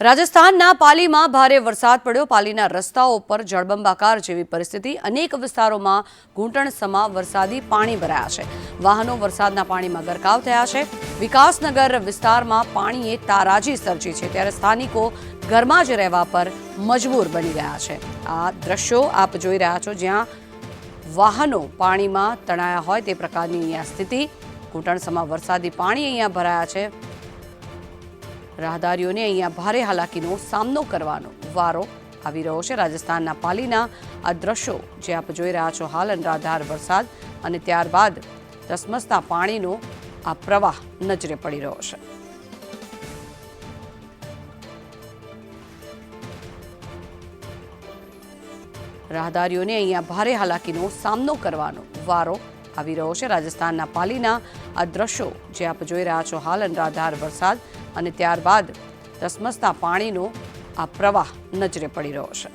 રાજસ્થાનના પાલીમાં ભારે વરસાદ પડ્યો. પાલીના રસ્તાઓ પર જળબંબાકાર જેવી પરિસ્થિતિ. અનેક વિસ્તારોમાં ઘૂંટણસમા વરસાદી પાણી ભરાયા છે. વાહનો વરસાદના પાણીમાં ગરકાવ થયા છે. વિકાસનગર વિસ્તારમાં પાણીએ તારાજી સર્જી છે. ત્યારે સ્થાનિકો ઘરમાં જ રહેવા પર મજબૂર બની ગયા છે. આ દ્રશ્યો આપ જોઈ રહ્યા છો. જ્યાં વાહનો પાણીમાં તણાયા હોય તે પ્રકારની અહીંયા સ્થિતિ. ઘૂંટણસમા વરસાદી પાણી અહીંયા ભરાયા છે. રાહદારીઓને અહીંયા ભારે હાલાકીનો સામનો કરવાનો વારો આવી રહ્યો છે. રાજસ્થાનના પાલીના આ દ્રશ્યો જે આપ જોઈ રહ્યા છો, હાલ અનરાધાર વરસાદ અને ત્યારબાદ ધસમસતા પાણીનો આ પ્રવાહ નજરે પડી રહ્યો છે. રાહદારીઓને અહીંયા ભારે હાલાકીનો સામનો કરવાનો વારો આવી રહ્યો છે. રાજસ્થાનના પાલીના આ દ્રશ્યો જે આપ જોઈ રહ્યા છો, હાલ અનરાધાર વરસાદ અને ત્યારબાદ ધસમસતા પાણીનો આ પ્રવાહ નજરે પડી રહ્યો છે.